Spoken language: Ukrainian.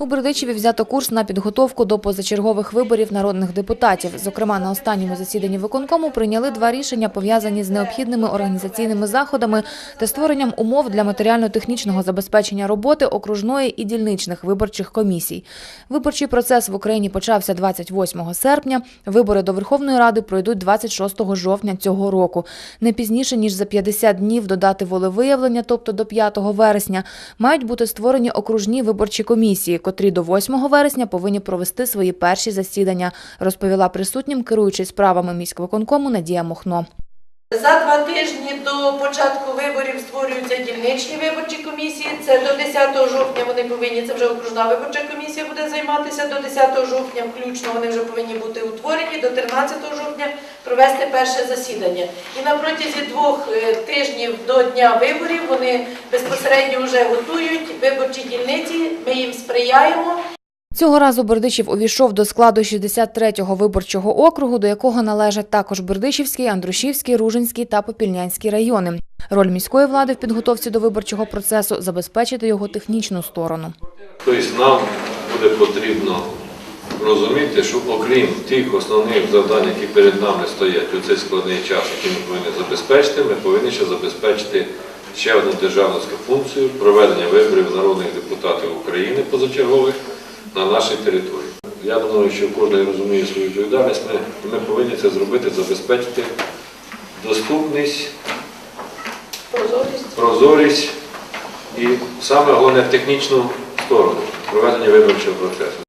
У Бердичеві взято курс на підготовку до позачергових виборів народних депутатів. Зокрема, на останньому засіданні виконкому прийняли два рішення, пов'язані з необхідними організаційними заходами та створенням умов для матеріально-технічного забезпечення роботи окружної і дільничних виборчих комісій. Виборчий процес в Україні почався 28 серпня. Вибори до Верховної Ради пройдуть 26 жовтня цього року. Не пізніше ніж за 50 днів до дати волевиявлення, тобто до 5 вересня, мають бути створені окружні виборчі комісії, котрі до 8 вересня повинні провести свої перші засідання, розповіла присутнім керуючись справами міськвиконкому Надія Мохно. За два тижні до початку виборів створюються дільничні виборчі комісії. Це до 10 жовтня вони повинні, це вже окружна виборча комісія буде займатися. До 10 жовтня включно вони вже повинні бути утворені. До 13 жовтня провести перше засідання. І на протязі двох е, тижнів до дня виборів вони безпосередньо вже готують виборчі дільниці. Ми їм сприяємо. Цього разу Бердичів увійшов до складу 63-го виборчого округу, до якого належать також Бердичівський, Андрушівський, Ружинський та Попільнянський райони. Роль міської влади в підготовці до виборчого процесу забезпечити його технічну сторону. Тобто нам буде потрібно розуміти, що окрім тих основних завдань, які перед нами стоять у цей складний час, який ми повинні забезпечити, ми повинні ще забезпечити ще одну державницьку функцію проведення виборів народних депутатів України позачергових на нашій території. Я думаю, що кожен розуміє свою відповідальність. Ми, ми повинні це зробити, забезпечити доступність, Прозорість. прозорість і саме головне технічну сторону проведення виборчого процесу.